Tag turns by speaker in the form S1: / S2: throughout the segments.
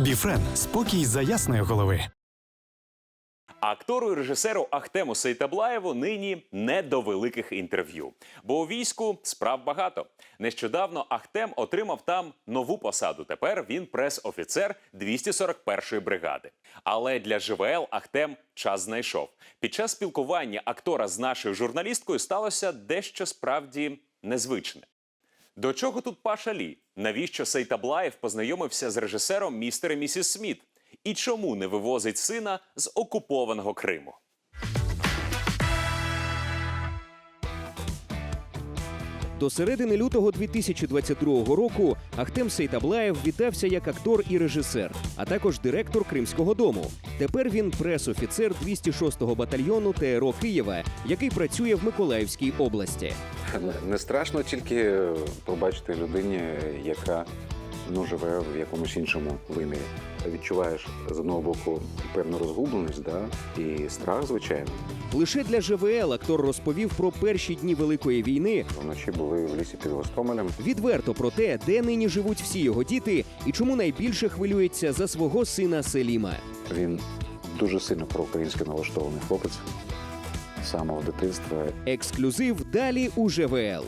S1: Біфрен спокій за ясної голови.
S2: Актору і режисеру Ахтему Сейтаблаєву нині не до великих інтерв'ю, бо у війську справ багато. Нещодавно Ахтем отримав там нову посаду. Тепер він прес-офіцер 241-ї бригади. Але для ЖВЛ Ахтем час знайшов. Під час спілкування актора з нашою журналісткою сталося дещо справді незвичне. До чого тут Паша Лі? Навіщо Сейтаблаєв познайомився з режисером містер і місіс Сміт? І чому не вивозить сина з окупованого Криму?
S3: До середини лютого 2022 року Ахтем Сейтаблаєв вітався як актор і режисер, а також директор Кримського дому. Тепер він прес-офіцер 206-го батальйону ТРО Києва, який працює в Миколаївській області.
S4: Не страшно тільки побачити людині, яка ну, живе в якомусь іншому вимірі. Відчуваєш з одного боку певну розгубленість, да? і страх, звичайно.
S3: Лише для ЖВЛ актор розповів про перші дні Великої війни,
S4: Вночі були в лісі під Гостомелем.
S3: відверто про те, де нині живуть всі його діти, і чому найбільше хвилюється за свого сина Селіма.
S4: Він дуже сильно проукраїнськи налаштований хлопець. Самого дитинства
S3: Ексклюзив далі у ЖВЛ.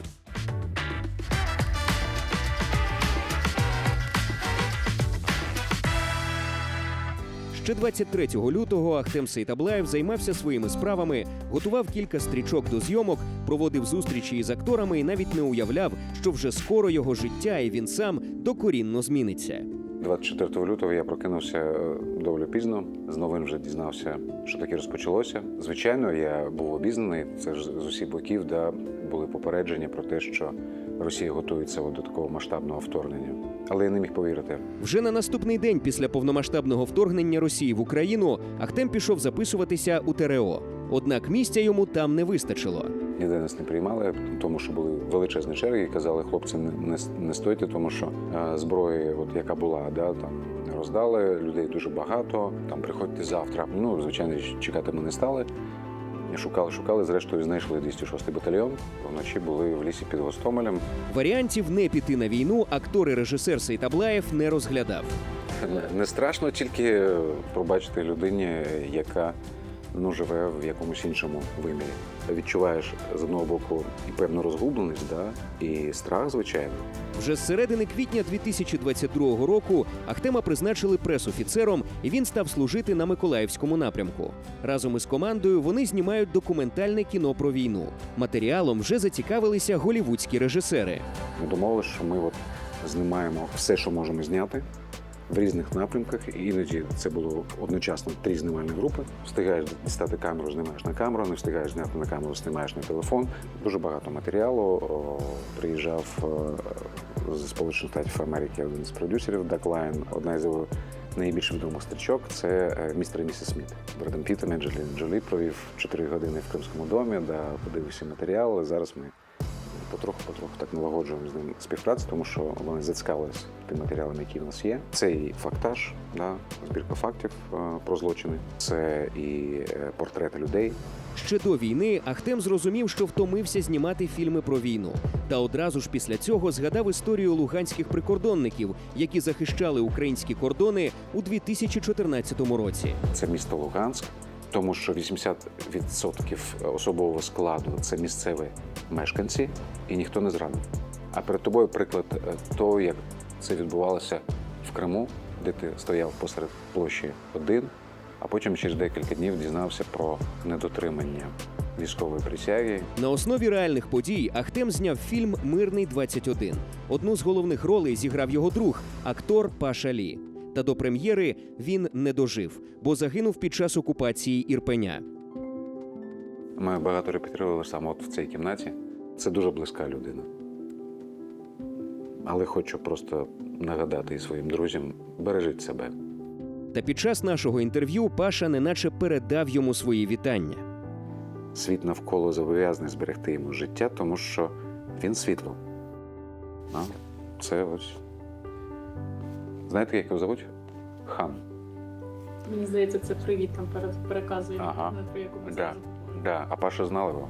S3: Ще 23 лютого Ахтем Сейтаблаєв займався своїми справами, готував кілька стрічок до зйомок, проводив зустрічі із акторами і навіть не уявляв, що вже скоро його життя і він сам докорінно зміниться.
S4: 24 лютого я прокинувся е, доволі пізно. З новин вже дізнався, що таке розпочалося. Звичайно, я був обізнаний. Це ж з усіх боків, да, були попередження про те, що Росія готується до такого масштабного вторгнення. Але я не міг повірити.
S3: Вже на наступний день після повномасштабного вторгнення Росії в Україну Ахтем пішов записуватися у ТРО. Однак місця йому там не вистачило.
S4: Ніде нас не приймали, тому що були величезні черги. і Казали, хлопці, не, не, не стойте, тому що е, зброї, от яка була, да, там роздали людей дуже багато. Там приходьте завтра. Ну звичайно, чекати ми не стали. Шукали, шукали, зрештою знайшли 206-й батальйон. Вночі були в лісі під Гостомелем.
S3: Варіантів не піти на війну актор і режисер Сейтаблаєв не розглядав.
S4: Не страшно тільки пробачити людині, яка ну, живе в якомусь іншому вимірі. Відчуваєш з одного боку і певну розгубленість, да? і страх, звичайно.
S3: Вже з середини квітня 2022 року Ахтема призначили прес-офіцером, і він став служити на Миколаївському напрямку. Разом із командою вони знімають документальне кіно про війну. Матеріалом вже зацікавилися голівудські режисери.
S4: Ми домовилися, що ми от знімаємо все, що можемо зняти в різних напрямках. І іноді це було одночасно три знімальні групи. Встигаєш дістати камеру, знімаєш на камеру, не встигаєш зняти на камеру, знімаєш на телефон. Дуже багато матеріалу. Приїжджав е, з Сполучених Штатів Америки один з продюсерів Дак Лайн, одна з його найбільш відомих стрічок це е, містер і місіс Сміт. Бредом Пітом і Анджеліна Джолі провів 4 години в Кримському домі, де подивився матеріали. Зараз ми потроху-потроху так налагоджуємо з ним співпрацю, тому що вони зацікавились тим матеріалом, який в нас є. Це і фактаж, да, збірка фактів е, про злочини, це і е, портрети людей.
S3: Ще до війни Ахтем зрозумів, що втомився знімати фільми про війну. Та одразу ж після цього згадав історію луганських прикордонників, які захищали українські кордони у 2014 році.
S4: Це місто Луганськ, тому що 80% особового складу це місцеві мешканці, і ніхто не зрадив. А перед тобою приклад е, того, як це відбувалося в Криму, де ти стояв посеред площі один, а потім через декілька днів дізнався про недотримання військової присяги.
S3: На основі реальних подій Ахтем зняв фільм Мирний 21 Одну з головних ролей зіграв його друг, актор Паша Лі. Та до прем'єри він не дожив, бо загинув під час окупації Ірпеня.
S4: Ми багато репетирували саме от в цій кімнаті. Це дуже близька людина. Але хочу просто нагадати і своїм друзям: бережіть себе.
S3: Та під час нашого інтерв'ю Паша неначе передав йому свої вітання.
S4: Світ навколо зобов'язаний зберегти йому життя, тому що він світло. А? Це ось. Знаєте, як його зовуть? Хан.
S5: Мені здається, це привіт там переказує
S4: Ага.
S5: на твоє
S4: Да. Да. А Паша знав його.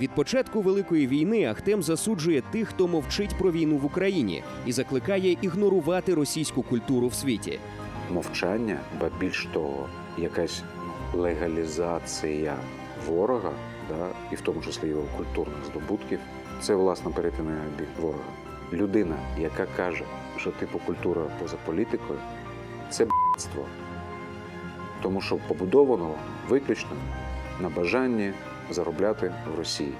S3: Від початку великої війни Ахтем засуджує тих, хто мовчить про війну в Україні, і закликає ігнорувати російську культуру в світі.
S4: Мовчання, ба більш того, якась легалізація ворога, да, і в тому числі його культурних здобутків, це власне перетин на бік ворога. Людина, яка каже, що типу культура поза політикою, це б**ство. Тому що побудовано виключно на бажанні заробляти в Росії.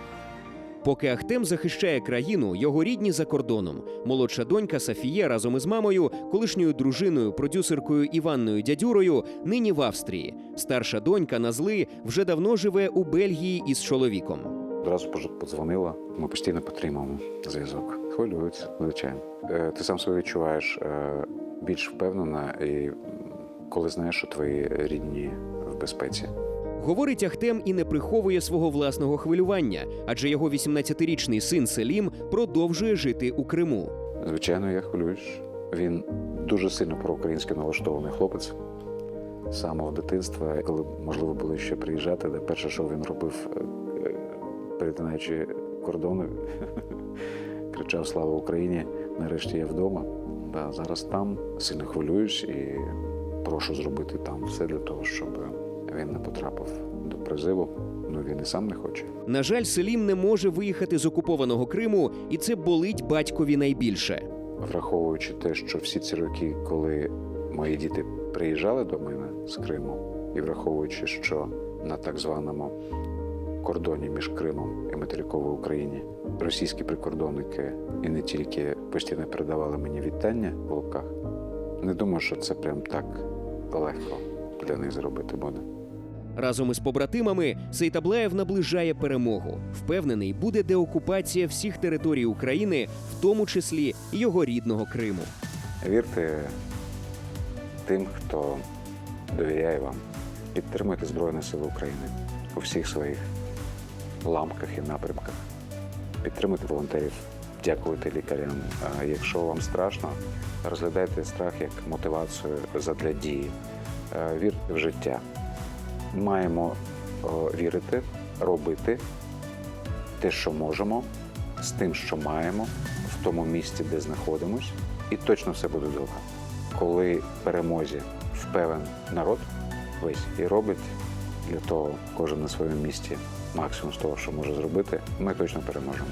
S3: Поки Ахтем захищає країну, його рідні за кордоном. Молодша донька Сафіє разом із мамою, колишньою дружиною, продюсеркою Іванною Дядюрою, нині в Австрії. Старша донька Назли вже давно живе у Бельгії із чоловіком.
S4: Одразу подзвонила. Ми постійно підтримуємо зв'язок. Хвилюються, звичайно. Е, Ти сам себе відчуваєш е, більш впевнена, і коли знаєш, що твої рідні в безпеці.
S3: Говорить Ахтем і не приховує свого власного хвилювання, адже його 18-річний син Селім продовжує жити у Криму.
S4: Звичайно, я хвилююсь. Він дуже сильно проукраїнськи налаштований хлопець. З самого дитинства, коли можливо було ще приїжджати, де перше, що він робив, е, перетинаючи кордони, кричав Слава Україні! Нарешті я вдома. Зараз там сильно хвилююсь і прошу зробити там все для того, щоб він не потрапив до призиву. Ну він і сам не хоче.
S3: На жаль, Селім не може виїхати з окупованого Криму, і це болить батькові найбільше.
S4: враховуючи те, що всі ці роки, коли мої діти приїжджали до мене з Криму, і враховуючи, що на так званому кордоні між Кримом і материковою Україні російські прикордонники і не тільки постійно передавали мені вітання в лапках, не думаю, що це прям так легко для них зробити буде.
S3: Разом із побратимами Сейтаблаєв наближає перемогу. Впевнений, буде деокупація всіх територій України, в тому числі його рідного Криму.
S4: Вірте тим, хто довіряє вам. Підтримуйте Збройні Сили України у всіх своїх ламках і напрямках. Підтримуйте волонтерів, дякуйте лікарям. А якщо вам страшно, розглядайте страх як мотивацію задля дії. Вірте в життя. Маємо вірити, робити те, що можемо, з тим, що маємо, в тому місці, де знаходимось, і точно все буде добре. Коли перемозі впевнен народ весь і робить для того кожен на своєму місці максимум з того, що може зробити, ми точно переможемо.